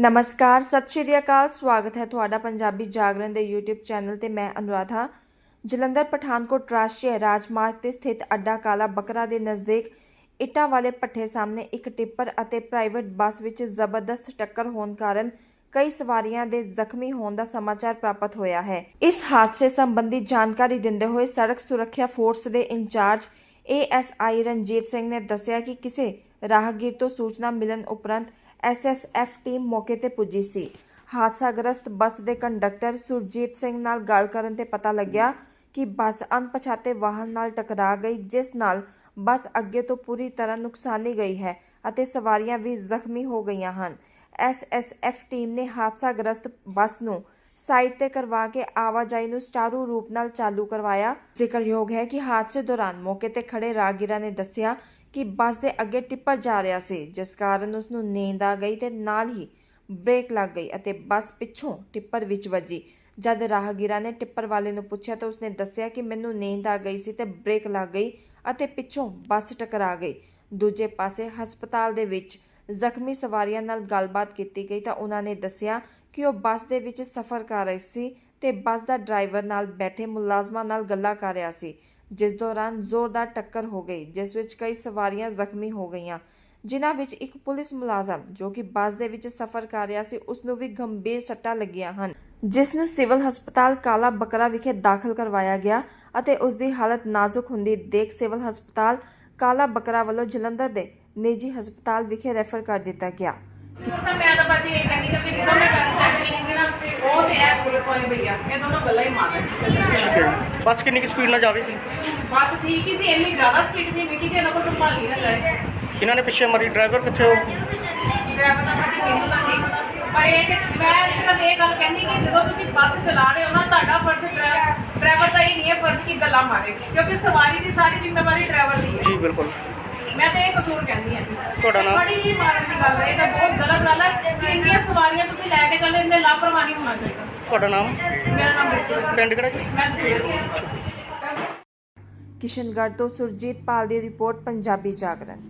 ਨਮਸਕਾਰ, ਸਤਿ ਸ਼੍ਰੀ ਅਕਾਲ, ਸਵਾਗਤ ਹੈ ਤੁਹਾਡਾ ਪੰਜਾਬੀ ਜਾਗਰਣ ਦੇ YouTube ਚੈਨਲ ਤੇ ਮੈਂ ਅਨੁਰਾਧਾ। ਜਲੰਧਰ, ਪਠਾਨਕੋਟ ਰਾਸ਼ਟਰੀ ਰਾਜਮਾਰਗ ਤੇ ਸਥਿਤ ਅੱਡਾ ਕਾਲਾ ਬੱਕਰਾ ਦੇ ਨਜ਼ਦੀਕ ਇੱਟਾਂ ਵਾਲੇ ਪੱਠੇ ਸਾਹਮਣੇ ਇੱਕ ਟਿੱਪਰ ਅਤੇ ਪ੍ਰਾਈਵੇਟ ਬੱਸ ਵਿੱਚ ਜ਼ਬਰਦਸਤ ਟੱਕਰ ਹੋਣ ਕਾਰਨ ਕਈ ਸਵਾਰੀਆਂ ਦੇ ਜ਼ਖਮੀ ਹੋਣ ਦਾ ਸਮਾਚਾਰ ਪ੍ਰਾਪਤ ਹੋਇਆ ਹੈ। ਇਸ ਹਾਦਸੇ ਸੰਬੰਧੀ ਜਾਣਕਾਰੀ ਦਿੰਦੇ ਹੋਏ ਸੜਕ ਸੁਰੱਖਿਆ ਫੋਰਸ ਦੇ ਇੰਚਾਰਜ ਏਐਸਆਈ ਰਣਜੀਤ ਸਿੰਘ ਨੇ ਦੱਸਿਆ ਕਿ ਕਿਸੇ ਰਾਹਗੀਰ ਤੋਂ ਸੂਚਨਾ ਮਿਲਣ ਉਪਰੰਤ ਐਸਐਸਐਫ ਟੀਮ ਮੌਕੇ ਤੇ ਪੁੱਜੀ ਸੀ। ਹਾਦਸਾਗ੍ਰਸਤ ਬੱਸ ਦੇ ਕੰਡਕਟਰ ਸੁਰਜੀਤ ਸਿੰਘ ਨਾਲ ਗੱਲ ਕਰਨ ਤੇ ਪਤਾ ਲੱਗਿਆ ਕਿ ਬੱਸ ਅਣਪਛਾਤੇ ਵਾਹਨ ਨਾਲ ਟਕਰਾ ਗਈ, ਜਿਸ ਨਾਲ ਬੱਸ ਅੱਗੇ ਤੋਂ ਪੂਰੀ ਤਰ੍ਹਾਂ ਨੁਕਸਾਨੀ ਗਈ ਹੈ ਅਤੇ ਸਵਾਰੀਆਂ ਵੀ ਜ਼ਖਮੀ ਹੋ ਗਈਆਂ ਹਨ। ਐਸਐਸਐਫ ਟੀਮ ਨੇ ਹਾਦਸਾਗ੍ਰਸਤ ਬੱਸ ਨੂੰ ਸਾਈਟ ਤੇ ਕਰਵਾ ਕੇ ਆਵਾਜਾਈ ਨੂੰ ਸਟਾਰੂ ਰੂਪ ਨਾਲ ਚਾਲੂ ਕਰਵਾਇਆ। ਜ਼ਿਕਰਯੋਗ ਹੈ ਕਿ ਹਾਦਸੇ ਦੌਰਾਨ ਮੌਕੇ ਤੇ ਖੜੇ ਰਾਹਗੀਰਾਂ ਨੇ ਦੱਸਿਆ ਕਿ ਬੱਸ ਦੇ ਅੱਗੇ ਟਿੱਪਰ ਜਾ ਰਿਹਾ ਸੀ, ਜਿਸ ਕਾਰਨ ਉਸ ਨੂੰ ਨੀਂਦ ਆ ਗਈ ਤੇ ਨਾਲ ਹੀ ਬ੍ਰੇਕ ਲੱਗ ਗਈ ਅਤੇ ਬੱਸ ਪਿੱਛੋਂ ਟਿੱਪਰ ਵਿੱਚ ਵੱਜੀ। ਜਦ ਰਾਹਗੀਰਾਂ ਨੇ ਟਿੱਪਰ ਵਾਲੇ ਨੂੰ ਪੁੱਛਿਆ ਤਾਂ ਉਸਨੇ ਦੱਸਿਆ ਕਿ ਮੈਨੂੰ ਨੀਂਦ ਆ ਗਈ ਸੀ ਤੇ ਬ੍ਰੇਕ ਲੱਗ ਗਈ ਅਤੇ ਪਿੱਛੋਂ ਬੱਸ ਟਕਰਾ ਗਈ। ਦੂਜੇ ਪਾਸੇ ਹਸਪਤਾਲ ਦੇ ਵਿੱਚ ਜ਼ਖਮੀ ਸਵਾਰੀਆਂ ਨਾਲ ਗੱਲਬਾਤ ਕੀਤੀ ਗਈ ਤਾਂ ਉਹਨਾਂ ਨੇ ਦੱਸਿਆ ਕਿ ਉਹ ਬੱਸ ਦੇ ਵਿੱਚ ਸਫ਼ਰ ਕਰ ਰਹੇ ਸੀ ਤੇ ਬੱਸ ਦਾ ਡਰਾਈਵਰ ਨਾਲ ਬੈਠੇ ਮੁਲਾਜ਼ਮਾਂ ਨਾਲ ਗੱਲਾਂ ਕਰ ਰਿਹਾ ਸੀ, ਜਿਸ ਦੌਰਾਨ ਜ਼ੋਰਦਾਰ ਟੱਕਰ ਹੋ ਗਈ, ਜਿਸ ਵਿੱਚ ਕਈ ਸਵਾਰੀਆਂ ਜ਼ਖਮੀ ਹੋ ਗਈਆਂ। ਜਿਨ੍ਹਾਂ ਵਿੱਚ ਇੱਕ ਪੁਲਿਸ ਮੁਲਾਜ਼ਮ ਜੋ ਕਿ ਬੱਸ ਦੇ ਵਿੱਚ ਸਫ਼ਰ ਕਰ ਰਿਹਾ ਸੀ ਉਸ ਨੂੰ ਵੀ ਗੰਭੀਰ ਸੱਟਾਂ ਲੱਗੀਆਂ ਹਨ, ਜਿਸ ਨੂੰ ਸਿਵਲ ਹਸਪਤਾਲ ਕਾਲਾ ਬੱਕਰਾ ਵਿਖੇ ਦਾਖਲ ਕਰਵਾਇਆ ਗਿਆ ਅਤੇ ਉਸ ਦੀ ਹਾਲਤ ਨਾਜ਼ੁਕ ਹੁੰਦੀ ਦੇਖ ਸਿਵਲ ਹਸਪਤਾਲ ਕਾਲਾ ਬੱਕਰਾ ਵੱਲੋਂ ਜਲੰਧਰ ਦੇ ਨਿੱਜੀ ਹਸਪਤਾਲ ਵਿਖੇ ਰੈਫਰ ਕਰ ਦਿੱਤਾ ਗਿਆ। ਤਾਂ ਮੈਂ ਤਾਂ ਬਾਜੀ ਇਹ ਕਹਿੰਦੀ ਕਿ ਜਦੋਂ ਮੈਂ ਬੱਸ ਸਟੈਂਡ ਨਹੀਂ ਗਈ ਨਾ ਉਹ ਤੇ ਇਹ ਪੁਲਿਸ ਵਾਲੇ ਭਈਆ ਇਹ ਦੋਨੋਂ ਗੱਲਾਂ ਹੀ ਮਾਰ ਰਹੇ ਬੱਸ ਕਿੰਨੀ ਕੁ ਸਪੀਡ ਨਾਲ ਜਾ ਰਹੀ ਸੀ? ਬਸ ਠੀਕ ਹੀ ਸੀ ਇੰਨੀ ਜ਼ਿਆਦਾ ਸਪੀਡ ਨਹੀਂ ਦੇਖੀ ਕਿ ਇਹਨਾਂ ਕੋਲ ਸੰਭਾਲੀ ਨਾ ਜਾਏ। ਇਹਨਾਂ ਨੇ ਪਿੱਛੇ ਮਾਰੀ ਡਰਾਈਵਰ ਕਿੱਥੇ ਹੋ ਡਰਾਈਵਰ ਦਾ ਬਾਜੀ ਕਿਹਨੂੰ ਦਾ ਨਹੀਂ ਪਤਾ ਪਰ ਇਹ ਕਿ ਮੈਂ ਸਿਰਫ ਇਹ ਗੱਲ ਕਹਿੰਦੀ ਕਿ ਜਦੋਂ ਤੁਸੀਂ ਬੱਸ ਚਲਾ ਰਹੇ ਹੋ ਨਾ ਤੁਹਾਡਾ ਫਰਜ਼ ਡਰਾਈਵਰ ਦਾ ਇਹ ਨਹੀਂ ਹੈ ਫਰਜ਼ ਕਿ ਗੱਲਾਂ ਮਾਰੇ ਕਿਉਂਕਿ ਸਵਾਰੀ ਦੀ ਸਾਰੀ ਜ਼ਿੰਮੇਵਾਰੀ ਡਰਾਈਵਰ ਦੀ ਹੈ। ਜੀ ਬਿਲਕੁਲ। ਮੈਂ ਤਾਂ ਇਹ ਕਸੂਰ ਕਹਿੰਦੀ ਹਾਂ। ਤੁਹਾਡਾ ਨਾਮ? ਬੜੀ ਹੀ ਮਾਰਨ ਦੀ ਗੱਲ ਹੈ ਇਹ ਤਾਂ ਬਹੁਤ ਗਲਤ ਗੱਲ ਹੈ ਕਿ ਇੰਨੀਆਂ ਸਵਾਰੀਆਂ ਤੁਸੀਂ ਲੈ ਕੇ ਚੱਲੇ ਇਹਦੇ ਲਾਪਰਵਾਹੀ ਨਹੀਂ ਹੋਣਾ ਚਾਹੀਦਾ। ਤੁਹਾਡਾ ਨਾਮ? ਮੇਰਾ ਨਾਮ ਬਿਲਕੁਲ ਹੈ ਪਿੰਡ ਕਿਹੜਾ ਜੀ? ਮੈਂ ਦਸੂਰ ਦੀ ਹਾਂ। ਕਿਸ਼ਨਗੜ੍ਹ ਤੋਂ ਸੁਰਜੀਤ ਪਾਲ ਦੀ ਰਿਪੋਰਟ ਪੰਜਾਬੀ ਜਾਗਰਣ।